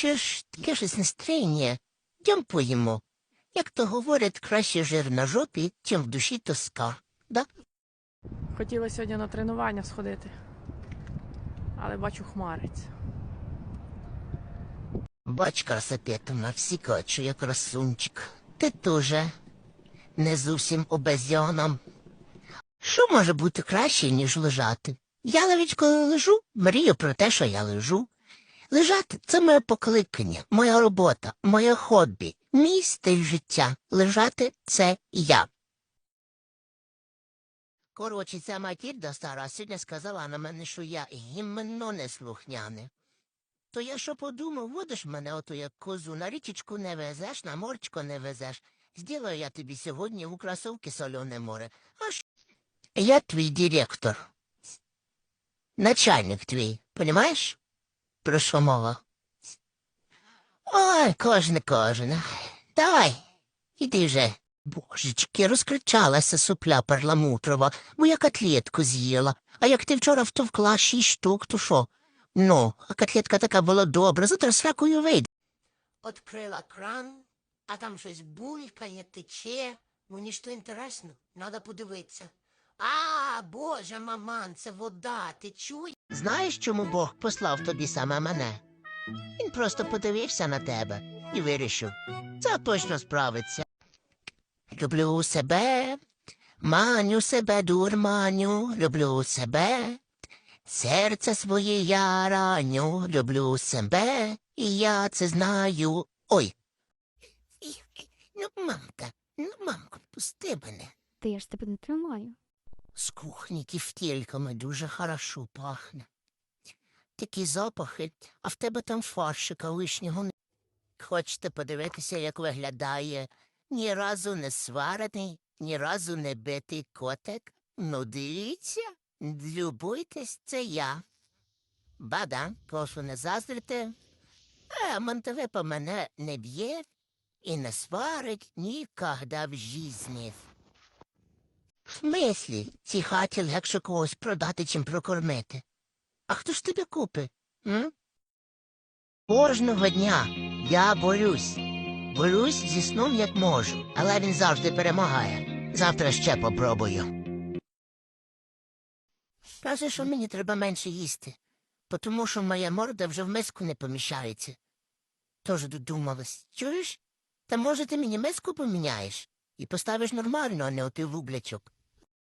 Чи ж таке щось настроєння? Йдем поїмо. Як то говорять, краще жир на жопі, чим в душі тоска. Да? Хотіла сьогодні на тренування сходити, але бачу хмариться. Бач, красопетовна, всі кажуть, що я красунчик. Ти тоже не зовсім обезьяном. Що може бути краще, ніж лежати? Я навіть коли лежу, мрію про те, що я лежу. Лежати це моє покликання, моя робота, моє хобі, мій стиль життя. Лежати це я. Коротше, ця матірда стара сьогодні сказала на мене, що я гімно неслухняний. То я що подумав, водиш мене ото як козу, на річечку не везеш, на морчко не везеш. Зділаю я тобі сьогодні у красовки солене море. А що? Я твій директор. Начальник твій, понімаєш? Про що мова? Ой, кожне кожне. Давай, іди вже. Божечки, розкричалася сопля перламутрова, бо я котлетку з'їла. А як ти вчора втовкла шість штук, то що? Ну, а котлетка така була добра, завтра сракою вийде. Открила кран, а там щось булькає, тече. Мені ж то інтересно, треба подивитися. А, боже, маман, це вода, ти чуєш? Знаєш, чому Бог послав тобі саме мене? Він просто подивився на тебе і вирішив. Це точно справиться. Люблю себе, маню себе, дурманю, люблю себе. Серце своє я раню, люблю себе, і я це знаю. Ой. Ну, мамка, ну, мамко, пусти мене. Та я ж тебе не тримаю. З кухні тівтільками дуже хорошо пахне. Такі запахи, а в тебе там фаршика лишнього не. Хочете подивитися, як виглядає ні разу не сварений, ні разу не битий котик? Ну, дивіться, любуйтесь, це я. Бада, прошу не заздрити. А Монтевепа мене не б'є і не сварить ніколи в житті. В смислі, цій хаті легше когось продати, чим прокормити. А хто ж тебе купить? М? Кожного дня я борюсь. Борюсь зі сном як можу, але він завжди перемагає. Завтра ще попробую. Каже, що мені треба менше їсти, тому що моя морда вже в миску не поміщається. Тож додумалась. Чуєш? Та може ти мені миску поміняєш і поставиш нормально, а не оти вуглячок.